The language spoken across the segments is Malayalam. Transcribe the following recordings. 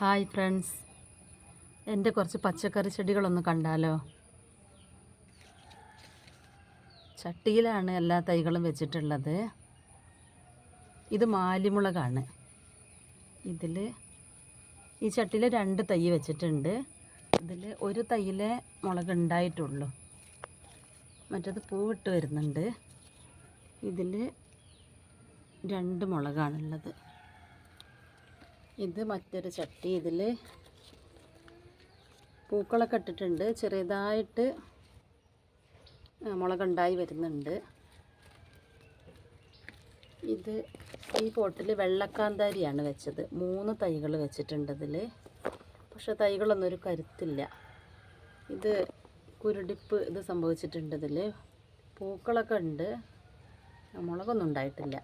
Hi friends. എന്റെ കുറച്ച് പച്ചക്കറി ചെടികളൊന്ന് കണ്ടാലോ? ചട്ടിയിലാണ് എല്ലാ തൈകളും വെച്ചിട്ടുള്ളത്. ഇത് മാലിമുളകാണ്. ഇതിൽ ഈ ചട്ടിയിൽ രണ്ട് തൈ വെച്ചിട്ടുണ്ട്. ഇതിൽ ഒരു തൈയിലെ മുളക് ഉണ്ടായിട്ടുള്ളൂ. മറ്റത് പൂവിട്ട് വരുന്നുണ്ട്. ഇതിൽ രണ്ട് മുളകാണുള്ളത്. ഇത് മറ്റൊരു ചട്ടി. ഇതിൽ പൂക്കളൊക്കെ ഇട്ടിട്ടുണ്ട്. ചെറിയതായിട്ട് മുളകുണ്ടായി വരുന്നുണ്ട്. ഇത് ഈ പോട്ടിൽ വെള്ളക്കാന്താരിയാണ് വെച്ചത്. മൂന്ന് തൈകൾ വെച്ചിട്ടുണ്ട് ഇതിൽ പക്ഷെ തൈകളൊന്നും ഒരു കരുത്തില്ല. ഇത് കുരുടിപ്പ് ഇത് സംഭവിച്ചിട്ടുണ്ട് ഇതിൽ പൂക്കളൊക്കെ ഉണ്ട്. മുളകൊന്നും ഉണ്ടായിട്ടില്ല.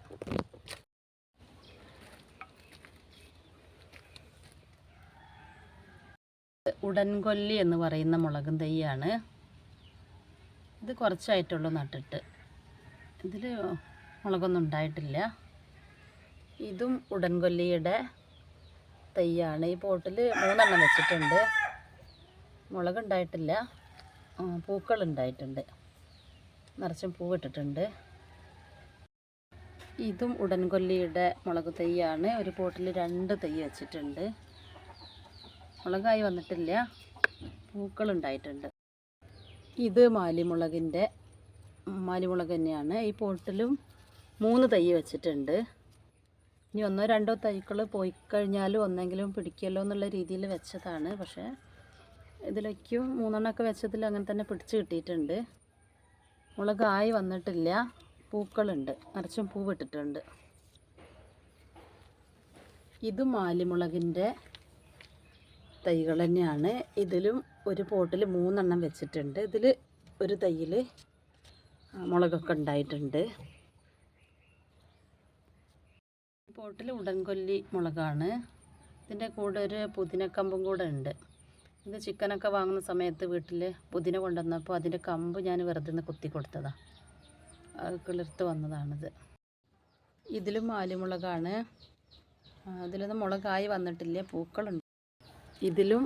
ഉടൻകൊല്ലി എന്ന് പറയുന്ന മുളകും തൈയാണ്. ഇത് കുറച്ചായിട്ടുള്ളൂ നട്ടിട്ട്. ഇതിൽ മുളകൊന്നും ഉണ്ടായിട്ടില്ല. ഇതും ഉടൻകൊല്ലിയുടെ തൈയാണ്. ഈ പോട്ടിൽ മൂന്നെണ്ണം വെച്ചിട്ടുണ്ട്. മുളക് ഉണ്ടായിട്ടില്ല ആ, പൂക്കൾ ഉണ്ടായിട്ടുണ്ട് നിറച്ചും പൂവിട്ടിട്ടുണ്ട്. ഇതും ഉടൻകൊല്ലിയുടെ മുളക് തൈയാണ്. ഒരു പോട്ടിൽ രണ്ട് തൈ വെച്ചിട്ടുണ്ട്. മുളകായി വന്നിട്ടില്ല. പൂക്കൾ ഉണ്ടായിട്ടുണ്ട് ഇത് മാലിമുളകിന്റെ മാലിമുളക് തന്നെയാണ്. ഈ പോട്ടിലും മൂന്ന് തൈ വെച്ചിട്ടുണ്ട്. ഇനി ഒന്നോ രണ്ടോ തൈകൾ പോയി കഴിഞ്ഞാലും ഒന്നെങ്കിലും പിടിക്കല്ലോ എന്നുള്ള രീതിയിൽ വെച്ചതാണ്. പക്ഷേ ഇതിലേക്കും മൂന്നെണ്ണമൊക്കെ വെച്ചതിൽ അങ്ങനെ തന്നെ പിടിച്ച് കിട്ടിയിട്ടുണ്ട്. മുളകായി വന്നിട്ടില്ല. പൂക്കളുണ്ട്. നിറച്ചും പൂവിട്ടിട്ടുണ്ട്. ഇത് മാലിമുളകിന്റെ തൈകൾ തന്നെയാണ്. ഇതിലും ഒരു പോട്ടിൽ മൂന്നെണ്ണം വെച്ചിട്ടുണ്ട്. ഇതിൽ ഒരു തൈയിൽ മുളകൊക്കെ ഉണ്ടായിട്ടുണ്ട്. പോട്ടിൽ ഉടൻകൊല്ലി മുളകാണ്. ഇതിന്റെ കൂടെ ഒരു പുതിനക്കമ്പും കൂടെ ഉണ്ട്. ഇത് ചിക്കനൊക്കെ വാങ്ങുന്ന സമയത്ത് വീട്ടിൽ പുതിന കൊണ്ടുവന്നപ്പോൾ അതിന്റെ കമ്പ് ഞാൻ വെറുതെ നിന്ന് കുത്തി കൊടുത്തതാണ് കിളിർത്ത് വന്നതാണിത്. ഇതിലും ആലുമുളകാണ്. അതിലൊന്നും മുളകായി വന്നിട്ടില്ല. പൂക്കളുണ്ട്. ഇതിലും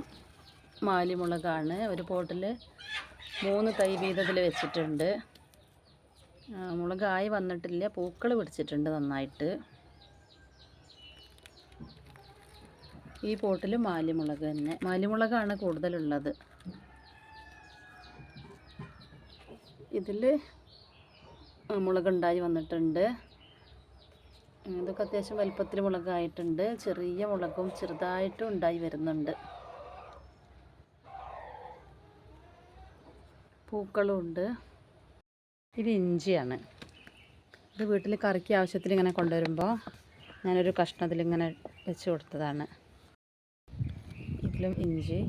മാലിമുളകാണ്. ഒരു പോട്ടിൽ മൂന്ന് തൈ വീതത്തിൽ വെച്ചിട്ടുണ്ട്. മുളകായി വന്നിട്ടില്ല. പൂക്കൾ പിടിച്ചിട്ടുണ്ട് നന്നായിട്ട്. ഈ പോട്ടിൽ മാലിമുളക് തന്നെ. മാലിമുളകാണ് കൂടുതലുള്ളത്. ഇതിൽ മുളകുണ്ടായി വന്നിട്ടുണ്ട്. ഇതൊക്കെ അത്യാവശ്യം വലുപ്പത്തിൽ മുളകായിട്ടുണ്ട്. ചെറിയ മുളകും ചെറുതായിട്ടും ഉണ്ടായി വരുന്നുണ്ട്. പൂക്കളും ഉണ്ട്. ഇത് ഇഞ്ചിയാണ്. ഇത് വീട്ടിൽ കറിക്ക് ആവശ്യത്തിന് ഇങ്ങനെ കൊണ്ടുവരുമ്പോൾ ഞാനൊരു കഷ്ണത്തിൽ ഇങ്ങനെ വെച്ച് കൊടുത്തതാണ്. ഇതിലും ഇഞ്ചി.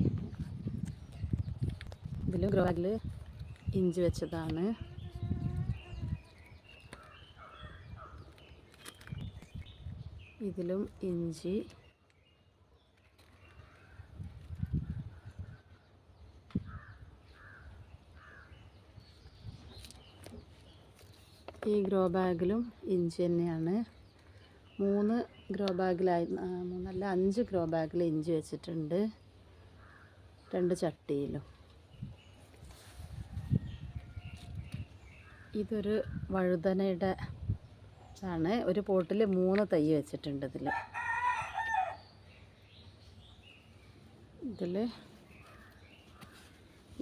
ഇതിലും ഗ്രോയിൽ ഇഞ്ചി വെച്ചതാണ്. ഇതിലും ഇഞ്ചി. ഈ ഗ്രോ ബാഗിലും ഇഞ്ചി തന്നെയാണ്. മൂന്ന് ഗ്രോ ബാഗിലായി മൂന്നല്ല അഞ്ച് ഗ്രോ ബാഗിൽ ഇഞ്ചി വെച്ചിട്ടുണ്ട്. രണ്ട് ചട്ടിയിലും. ഇതൊരു വഴുതനയുടെ ആണ് ഒരു പോട്ടിൽ മൂന്ന് തൈ വെച്ചിട്ടുണ്ട് ഇതിൽ ഇതിൽ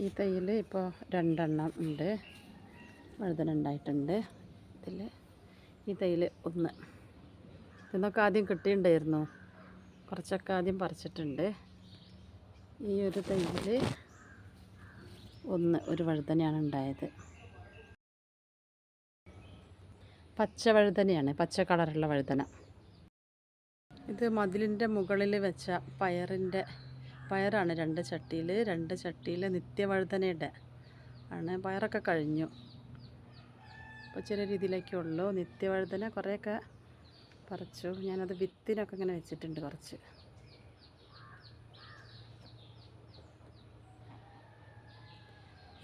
ഈ തൈയിൽ ഇപ്പോൾ രണ്ടെണ്ണം ഉണ്ട്. വഴുതന ഉണ്ടായിട്ടുണ്ട്. ഇതിൽ ഈ തൈയിൽ ഒന്ന്. ഇതൊക്കെ ആദ്യം കിട്ടിയിട്ടുണ്ടായിരുന്നു. കുറച്ചൊക്കെ ആദ്യം പറിച്ചിട്ടുണ്ട്. ഈ ഒരു തൈയിൽ ഒന്ന് ഒരു വഴുതനയാണ് ഉണ്ടായത്. പച്ച വഴുതനയാണ് പച്ച കളറുള്ള വഴുതന. ഇത് മതിലിന്റെ മുകളിൽ വെച്ച പയറിന്റെ പയറാണ് രണ്ട് ചട്ടിയിൽ രണ്ട് ചട്ടിയിൽ നിത്യവഴുതനയുടെ ആണ്. പയറൊക്കെ കഴിഞ്ഞു. അപ്പോൾ ചെറിയ രീതിയിലൊക്കെ ഉള്ളൂ. നിത്യവഴുതന കുറേയൊക്കെ പറിച്ചു. ഞാനത് വിത്തിനൊക്കെ ഇങ്ങനെ വെച്ചിട്ടുണ്ട് കുറച്ച്.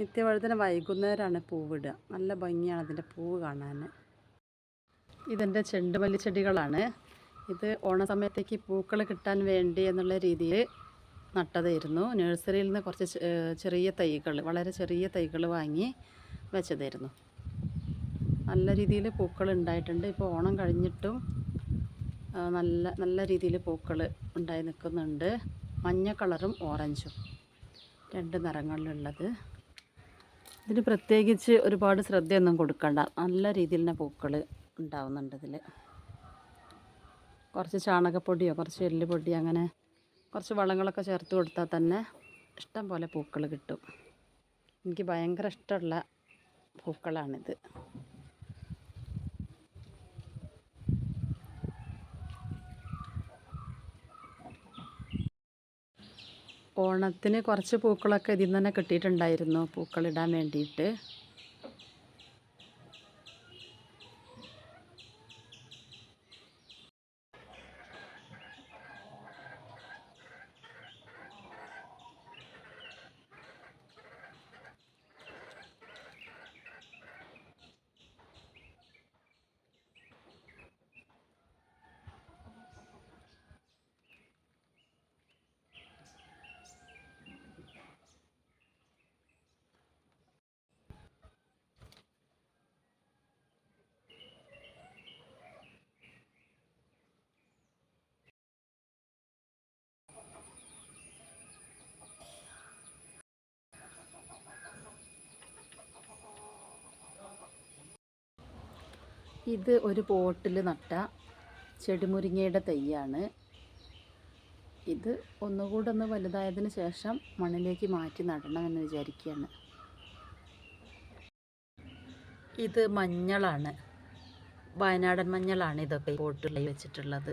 നിത്യവഴുതന വൈകുന്നേരമാണ് പൂവിടുക. നല്ല ഭംഗിയാണ് അതിന്റെ പൂവ് കാണാൻ ഇതെന്റെ ചെണ്ടുമല്ലി ചെടികളാണ്. ഇത് ഓണ സമയത്തേക്ക് പൂക്കൾ കിട്ടാൻ വേണ്ടി എന്നുള്ള രീതിയിൽ നട്ടതായിരുന്നു. നഴ്സറിയിൽ നിന്ന് കുറച്ച് ചെറിയ തൈകൾ വളരെ ചെറിയ തൈകൾ വാങ്ങി വെച്ചതായിരുന്നു. നല്ല രീതിയിൽ പൂക്കൾ ഉണ്ടായിട്ടുണ്ട്. ഇപ്പോൾ ഓണം കഴിഞ്ഞിട്ടും നല്ല നല്ല രീതിയിൽ പൂക്കൾ ഉണ്ടായി നിൽക്കുന്നുണ്ട്. മഞ്ഞ കളറും ഓറഞ്ചും രണ്ട് നിറങ്ങളിലുള്ളത്. ഇതിന് പ്രത്യേകിച്ച് ഒരുപാട് ശ്രദ്ധയൊന്നും കൊടുക്കണ്ട. നല്ല തന്നെ പൂക്കൾ ഉണ്ടാവുന്നുണ്ട് ഇതിൽ കുറച്ച് ചാണകപ്പൊടിയോ കുറച്ച് എല്ലുപൊടി അങ്ങനെ കുറച്ച് വളങ്ങളൊക്കെ ചേർത്ത് കൊടുത്താൽ തന്നെ ഇഷ്ടം പോലെ പൂക്കൾ കിട്ടും. എനിക്ക് ഭയങ്കര ഇഷ്ടമുള്ള പൂക്കളാണിത്. ഓണത്തിന് കുറച്ച് പൂക്കളൊക്കെ ഇതിൽ നിന്ന് തന്നെ കിട്ടിയിട്ടുണ്ടായിരുന്നു. പൂക്കളിടാൻ വേണ്ടിയിട്ട്. ഇത് ഒരു പോട്ടിൽ നട്ട ചെടിമുരിങ്ങയുടെ തൈയാണ്. ഇത് ഒന്നുകൂടെ ഒന്ന് വലുതായതിന് ശേഷം മണ്ണിലേക്ക് മാറ്റി നടണമെന്ന് വിചാരിക്കുകയാണ്. ഇത് മഞ്ഞളാണ്. വയനാടൻ മഞ്ഞളാണ് ഇതൊക്കെ പോട്ടിൽ വെച്ചിട്ടുള്ളത്.